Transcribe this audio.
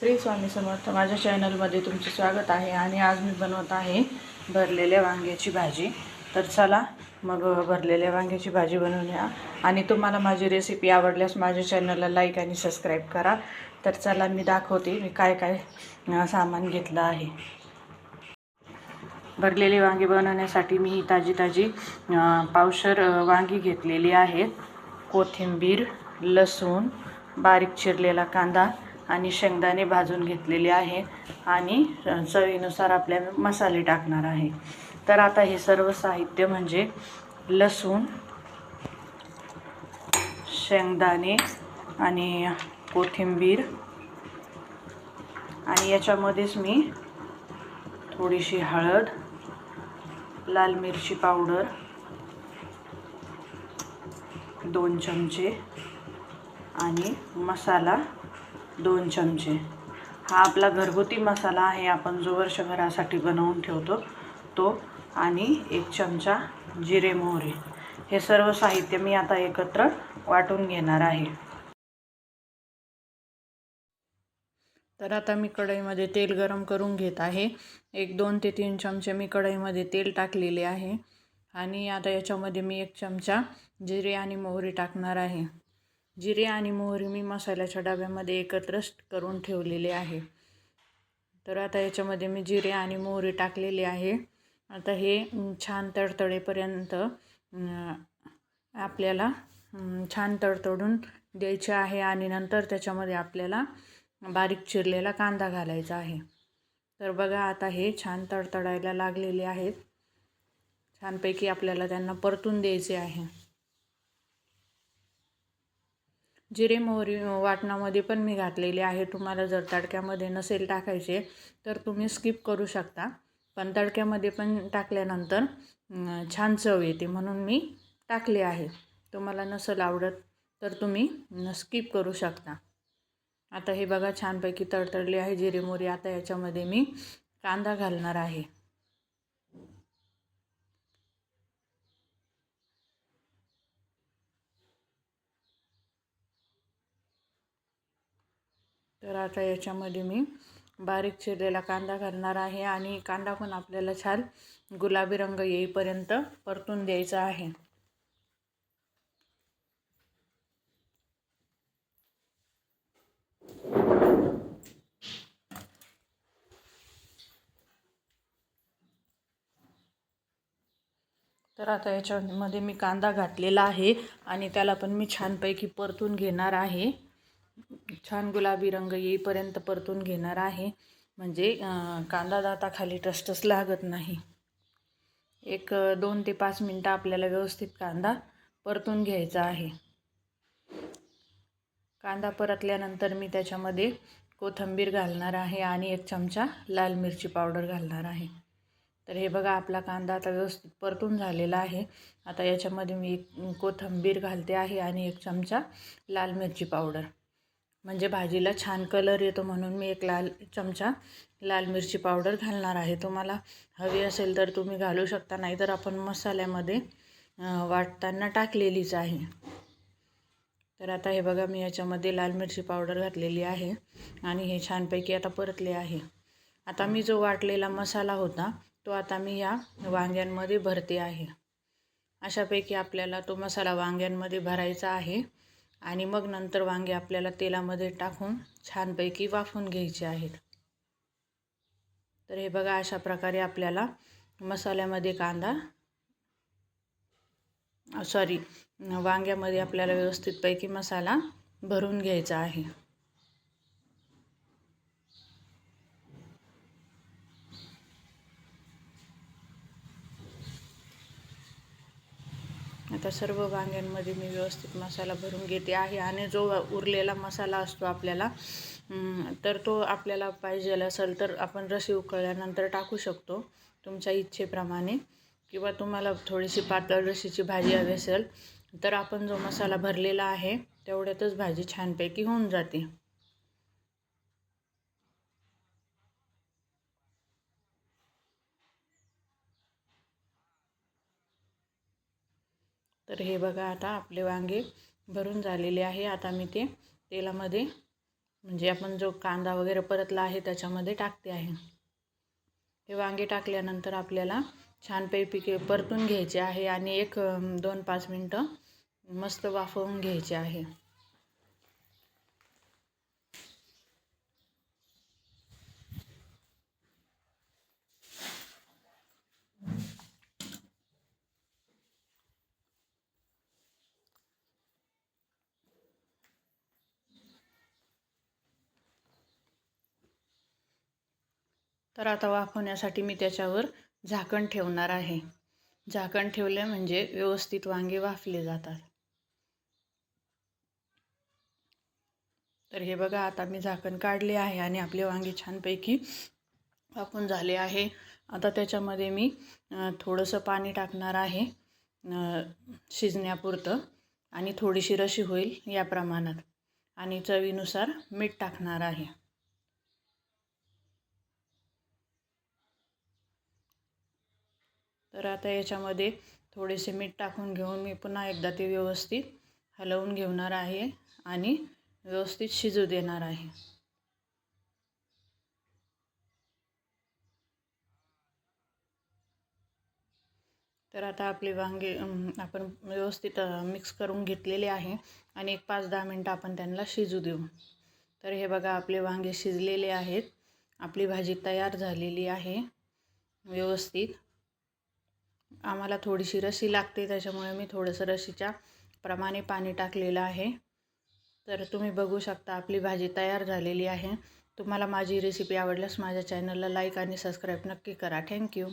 श्री स्वामी समर्थ माझ्या चॅनलमध्ये तुमचे स्वागत आहे आणि आज मी बनवत आहे भरलेल्या वांग्याची भाजी. तर चला मग भरलेल्या वांग्याची भाजी बनवूया. आणि तुम्हाला माझी रेसिपी आवडल्यास माझ्या चॅनलला लाईक आणि सबस्क्राईब करा. तर चला मी दाखवते मी काय काय सामान घेतलं आहे. भरलेली वांगी बनवण्यासाठी मी ही ताजी ताजी पावशर वांगी घेतलेली आहेत. कोथिंबीर लसूण बारीक चिरलेला कांदा आणि शेंगदाणे भाजून घेतलेले आहे आणि चवीनुसार आपल्या मसाले टाकणार आहे. तर आता हे सर्व साहित्य म्हणजे लसूण शेंगदाणे आणि कोथिंबीर. आणि याच्यामध्येच मी थोडीशी हळद लाल मिरची पावडर दोन चमचे आणि मसाला दोन चमचे. हा आपला घरगुती मसाला आहे आपण जो वर्षभरासाठी बनवून ठेवतो तो. आणि एक चमचा जिरे मोहरी. हे सर्व साहित्य मी आता एकत्र वाटून घेणार आहे. तर आता मी कढईमध्ये तेल गरम करून घेत आहे. एक दोन ते तीन चमचे मी कढईमध्ये तेल टाकलेले आहे. आणि आता याच्यामध्ये मी एक चमचा जिरे आणि मोहरी टाकणार आहे. जिरे आणि मोहरी मी मसाल्याच्या डब्यामध्ये एकत्र करून ठेवलेले आहे. तर आता याच्यामध्ये मी जिरे आणि मोहरी टाकलेली आहे. आता हे छान तडतडेपर्यंत आपल्याला छान तडतडून द्यायचे आहे आणि नंतर त्याच्यामध्ये आपल्याला बारीक चिरलेला कांदा घालायचा आहे. तर बघा आता हे छान तडतडायला लागलेले आहेत. छानपैकी आपल्याला त्यांना परतून द्यायचे आहे. जिरे मोहरी वाटणामध्ये पण मी घातलेले आहे. तुम्हाला जर तडक्यामध्ये नसेल टाकायचे तर तुम्ही स्किप करू शकता. पण तडक्यामध्ये पण टाकल्यानंतर छान चव येते म्हणून मी टाकले आहे. तुम्हाला नसेल आवडत तर तुम्ही स्किप करू शकता. आता हे बघा छानपैकी तडतडले आहे जिरे मोहरी. आता याच्यामध्ये मी कांदा घालणार आहे. तर आता याच्यामध्ये मी बारीक चिरलेला कांदा घालणार आहे आणि कांदा पण आपल्याला छान गुलाबी रंग येईपर्यंत परतून द्यायचा आहे. तर आता याच्यामध्ये मी कांदा घातलेला आहे आणि त्याला पण मी छानपैकी परतून घेणार आहे. छान गुलाबी रंग येईपर्यंत परतून घेणार आहे. म्हणजे कांदा दाताखाली टसटस लागत नाही. एक दोन ते पाच मिनटं आपल्याला व्यवस्थित कांदा परतून घ्यायचा आहे. कांदा परतल्यानंतर मी त्याच्यामध्ये कोथिंबीर घालणार आहे आणि एक चमचा लाल मिरची पावडर घालणार आहे. तर हे बघा आपला कांदा आता व्यवस्थित परतून झालेला आहे. आता याच्यामध्ये मी एक कोथंबीर घालते आहे आणि एक चमचा लाल मिरची पावडर. म्हणजे भाजीला छान कलर येतो म्हणून मी एक लाल चमचा लाल मिरची पावडर घालणार आहे. तुम्हाला हवी असेल तर तुम्ही घालू शकता नाही तर आपण मसाल्यामध्ये वाटताना टाकलेलीच आहे. तर आता हे बघा मी याच्यामध्ये लाल मिरची पावडर घातलेली आहे आणि हे छानपैकी आता परतले आहे. आता मी जो वाटलेला मसाला होता तो आता मी या वांग्यांमध्ये भरते आहे. अशापैकी आपल्याला तो मसाला वांग्यांमध्ये भरायचा आहे. आणि मग नंतर वांगे आपल्याला तेलामध्ये टाकून छानपैकी वाफून घ्यायचे आहेत. तर हे बघा अशा प्रकारे आपल्याला मसाल्यामध्ये कांदा सॉरी वांग्यामध्ये आपल्याला व्यवस्थितपैकी मसाला भरून घ्यायचा आहे. आता सर्व वांग्यांमध्ये मी व्यवस्थित मसाला भरून घेते आहे आणि जो उरलेला मसाला असतो आपल्याला तर तो आपल्याला पाहिजे असेल तर आपण रशी उकळल्यानंतर टाकू शकतो तुमच्या इच्छेप्रमाणे. किंवा तुम्हाला थोडीशी पातळ रशीची भाजी हवी असेल तर आपण जो मसाला भरलेला आहे तेवढ्यातच भाजी छानपैकी होऊन जाते. तर हे बघा आता आपले वांगे भरून झालेले आहे. आता मी ते तेलामध्ये म्हणजे आपण जो कांदा वगैरे परतला आहे त्याच्यामध्ये टाकते आहे. हे वांगे टाकल्यानंतर आपल्याला छानपैकी परतून घ्यायचे आहे आणि एक दोन पाच मिनटं मस्त वाफवून घ्यायचे आहे. तर आता वाफवण्यासाठी मी त्याच्यावर झाकण ठेवणार आहे. झाकण ठेवले म्हणजे व्यवस्थित वांगे वाफले जातात. तर हे बघा आता मी झाकण काढले आहे आणि आपले वांगे छानपैकी वाफून झाले आहे. आता त्याच्यामध्ये मी थोडंसं पाणी टाकणार आहे शिजण्यापुरतं आणि थोडीशी रशी होईल या प्रमाणात. आणि चवीनुसार मीठ टाकणार आहे. तर आता याच्यामध्ये थोडेसे मीठ टाकून घेऊन मी पुन्हा एकदा ते व्यवस्थित हलवून घेणार आहे आणि व्यवस्थित शिजू देणार आहे. तर आता आपले वांगे आपण व्यवस्थित मिक्स करून घेतलेले आहे आणि एक पाच दहा मिनटं आपण त्यांना शिजू देऊ. तर हे बघा आपले वांगे शिजलेले आहेत. आपली भाजी तयार झालेली आहे. व्यवस्थित. आम्हाला थोडीशी रशी लागते त्याच्यामुळे मी थोडंसं रशीच्या प्रमाणे पाणी टाकलेलं आहे. तर तुम्ही बघू शकता आपली भाजी तयार झालेली आहे. तुम्हाला माझी रेसिपी आवडल्यास माझ्या चॅनलला लाईक आणि सबस्क्राईब नक्की करा. थँक्यू